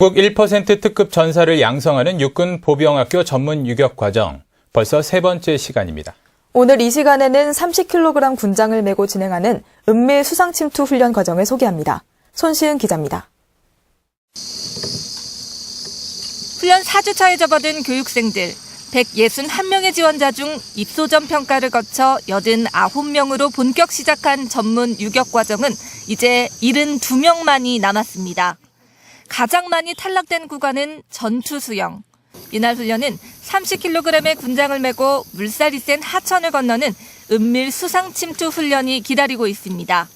전국 1% 특급 전사를 양성하는 육군 보병학교 전문 유격 과정. 벌써 세 번째 시간입니다. 오늘 이 시간에는 30kg 군장을 메고 진행하는 은밀 수상 침투 훈련 과정을 소개합니다. 손시은 기자입니다. 훈련 4주차에 접어든 교육생들 161명의 지원자 중 입소전 평가를 거쳐 89명으로 본격 시작한 전문 유격 과정은 이제 72명만이 남았습니다. 가장 많이 탈락된 구간은 전투 수영. 이날 훈련은 30kg의 군장을 메고 물살이 센 하천을 건너는 은밀 수상 침투 훈련이 기다리고 있습니다.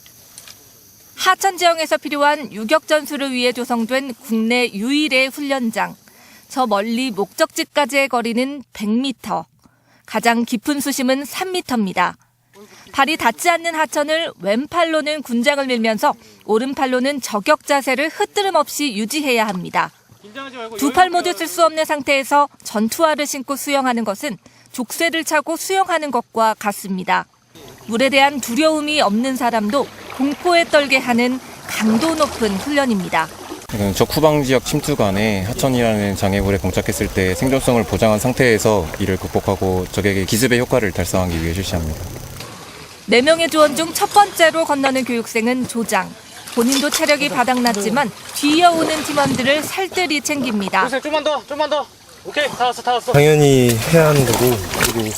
하천 지형에서 필요한 유격 전술을 위해 조성된 국내 유일의 훈련장. 저 멀리 목적지까지의 거리는 100m. 가장 깊은 수심은 3m입니다. 발이 닿지 않는 하천을 왼팔로는 군장을 밀면서 오른팔로는 저격 자세를 흐트름 없이 유지해야 합니다. 두 팔 모두 쓸 수 없는 상태에서 전투화를 신고 수영하는 것은 족쇄를 차고 수영하는 것과 같습니다. 물에 대한 두려움이 없는 사람도 공포에 떨게 하는 강도 높은 훈련입니다. 이건 적 후방 지역 침투간에 하천이라는 장애물에 봉착했을 때 생존성을 보장한 상태에서 이를 극복하고 적에게 기습의 효과를 달성하기 위해 실시합니다. 네명의 조원 중 첫 번째로 건너는 교육생은 조장. 본인도 체력이 바닥났지만 뒤이어오는 팀원들을 살뜰히 챙깁니다. 교생 좀만 더, 좀만 더. 오케이, 다 왔어, 다 왔어. 당연히 해야 하는 거고 그리고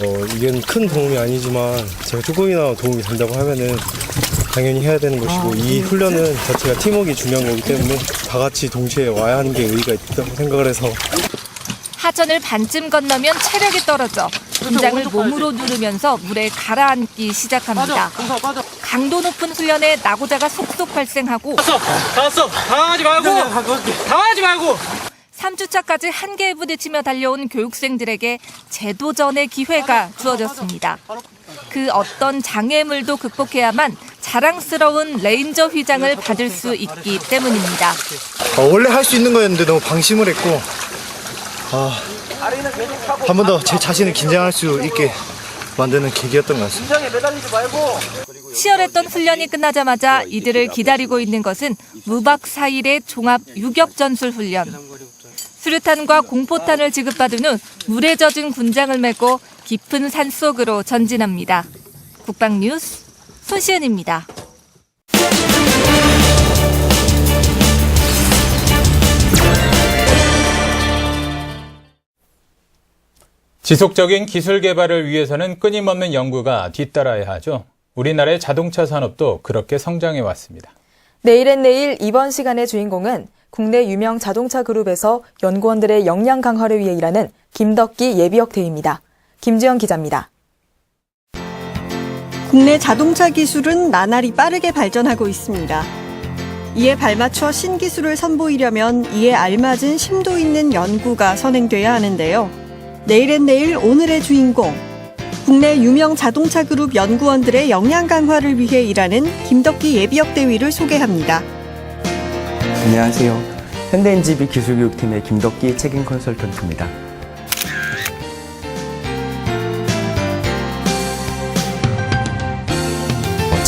어, 이건 큰 도움이 아니지만 제가 조금이나마 도움이 된다고 하면은 당연히 해야 되는 것이고 이 훈련은 자체가 팀워크가 중요한 거기 때문에 다 같이 동시에 와야 하는 게 의의가 있다고 생각을 해서 하천을 반쯤 건너면 체력이 떨어져 군장을 몸으로 누르면서 물에 가라앉기 시작합니다. 강도 높은 훈련에 낙오자가 속속 발생하고 왔어, 다 왔어. 당하지 말고. 당하지 말고. 3주차까지 한계에 부딪히며 달려온 교육생들에게 재도전의 기회가 주어졌습니다. 그 어떤 장애물도 극복해야만 자랑스러운 레인저 휘장을 받을 수 있기 때문입니다. 어, 원래 할 수 있는 거였는데 너무 방심을 했고 아, 한 번 더 제 자신을 긴장할 수 있게 만드는 계기였던 것 같습니다. 긴장에 매달리지 말고. 치열했던 훈련이 끝나자마자 이들을 기다리고 있는 것은 무박 4일의 종합 유격 전술 훈련. 수류탄과 공포탄을 지급받은 후 물에 젖은 군장을 메고 깊은 산 속으로 전진합니다. 국방뉴스 손시은입니다. 지속적인 기술 개발을 위해서는 끊임없는 연구가 뒤따라야 하죠. 우리나라의 자동차 산업도 그렇게 성장해 왔습니다. 내일엔 내일 이번 시간의 주인공은 국내 유명 자동차 그룹에서 연구원들의 역량 강화를 위해 일하는 김덕기 예비역 대위입니다. 김지영 기자입니다. 국내 자동차 기술은 나날이 빠르게 발전하고 있습니다. 이에 발맞춰 신기술을 선보이려면 이에 알맞은 심도 있는 연구가 선행돼야 하는데요. 내일엔 내일 오늘의 주인공. 국내 유명 자동차 그룹 연구원들의 역량 강화를 위해 일하는 김덕기 예비역 대위를 소개합니다. 안녕하세요. 현대인지비 기술교육팀의 김덕기 책임 컨설턴트입니다.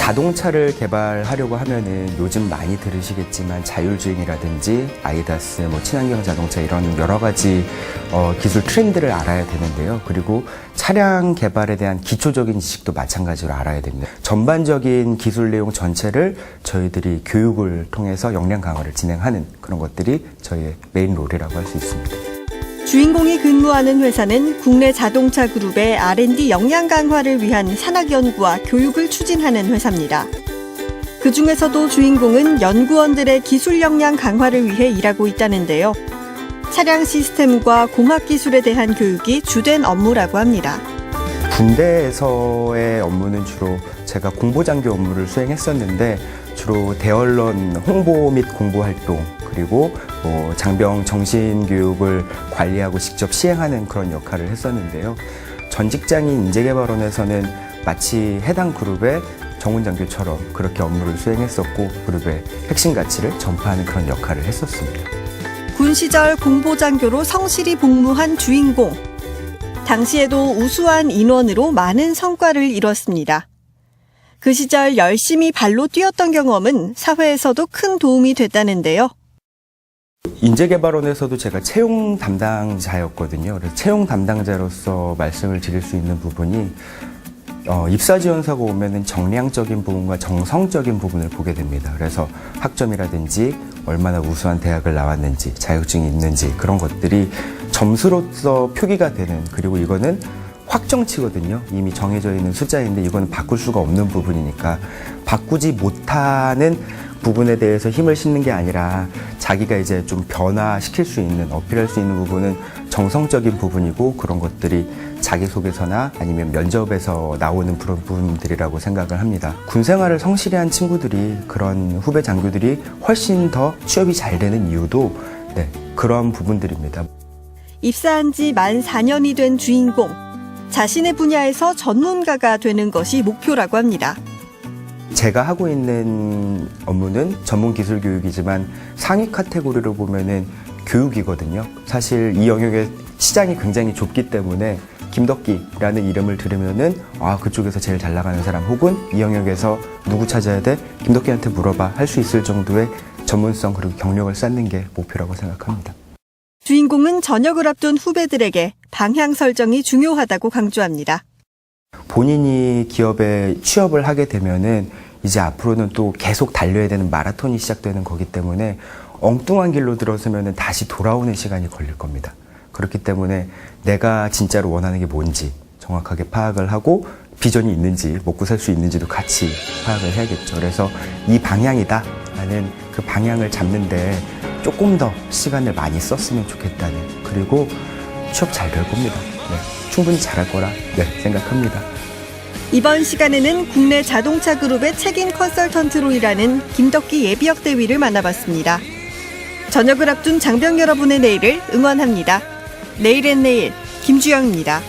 자동차를 개발하려고 하면은 요즘 많이 들으시겠지만 자율주행이라든지 아이다스, 뭐 친환경 자동차 이런 여러 가지 어, 기술 트렌드를 알아야 되는데요. 그리고 차량 개발에 대한 기초적인 지식도 마찬가지로 알아야 됩니다. 전반적인 기술 내용 전체를 저희들이 교육을 통해서 역량 강화를 진행하는 그런 것들이 저희의 메인 롤이라고 할 수 있습니다. 주인공이 근무하는 회사는 국내 자동차 그룹의 R&D 역량 강화를 위한 산학 연구와 교육을 추진하는 회사입니다. 그 중에서도 주인공은 연구원들의 기술 역량 강화를 위해 일하고 있다는데요. 차량 시스템과 공학 기술에 대한 교육이 주된 업무라고 합니다. 군대에서의 업무는 주로 제가 공보장교 업무를 수행했었는데 주로 대언론 홍보 및 공보 활동 그리고 뭐 장병 정신 교육을 관리하고 직접 시행하는 그런 역할을 했었는데요. 전 직장인 인재개발원에서는 마치 해당 그룹의 정훈장교처럼 그렇게 업무를 수행했었고 그룹의 핵심 가치를 전파하는 그런 역할을 했었습니다. 군 시절 공보장교로 성실히 복무한 주인공. 당시에도 우수한 인원으로 많은 성과를 이뤘습니다. 그 시절 열심히 발로 뛰었던 경험은 사회에서도 큰 도움이 됐다는데요. 인재개발원에서도 제가 채용 담당자였거든요. 그래서 채용 담당자로서 말씀을 드릴 수 있는 부분이 어, 입사 지원서가 오면은 정량적인 부분과 정성적인 부분을 보게 됩니다. 그래서 학점이라든지 얼마나 우수한 대학을 나왔는지, 자격증이 있는지 그런 것들이 점수로서 표기가 되는 그리고 이거는 확정치거든요. 이미 정해져 있는 숫자인데 이거는 바꿀 수가 없는 부분이니까 바꾸지 못하는 부분에 대해서 힘을 싣는 게 아니라 자기가 이제 좀 변화시킬 수 있는 어필할 수 있는 부분은 정성적인 부분이고 그런 것들이 자기소개서나 아니면 면접에서 나오는 그런 부분들이라고 생각을 합니다. 군 생활을 성실히 한 친구들이 그런 후배 장교들이 훨씬 더 취업이 잘 되는 이유도 네, 그런 부분들입니다. 입사한 지 만 4년이 된 주인공. 자신의 분야에서 전문가가 되는 것이 목표라고 합니다. 제가 하고 있는 업무는 전문 기술 교육이지만 상위 카테고리로 보면은 교육이거든요. 사실 이 영역의 시장이 굉장히 좁기 때문에 김덕기라는 이름을 들으면은 아 그쪽에서 제일 잘 나가는 사람 혹은 이 영역에서 누구 찾아야 돼 김덕기한테 물어봐 할 수 있을 정도의 전문성 그리고 경력을 쌓는 게 목표라고 생각합니다. 주인공은 전역을 앞둔 후배들에게 방향 설정이 중요하다고 강조합니다. 본인이 기업에 취업을 하게 되면은 이제 앞으로는 또 계속 달려야 되는 마라톤이 시작되는 거기 때문에 엉뚱한 길로 들어서면은 다시 돌아오는 시간이 걸릴 겁니다. 그렇기 때문에 내가 진짜로 원하는 게 뭔지 정확하게 파악을 하고 비전이 있는지 먹고 살 수 있는지도 같이 파악을 해야겠죠. 그래서 이 방향이다 라는 그 방향을 잡는데 조금 더 시간을 많이 썼으면 좋겠다는 그리고 취업 잘 될 겁니다. 네, 충분히 잘할 거라 네, 생각합니다. 이번 시간에는 국내 자동차 그룹의 책임 컨설턴트로 일하는 김덕기 예비역 대위를 만나봤습니다. 전역을 앞둔 장병 여러분의 내일을 응원합니다. 내일엔 내일 김주영입니다.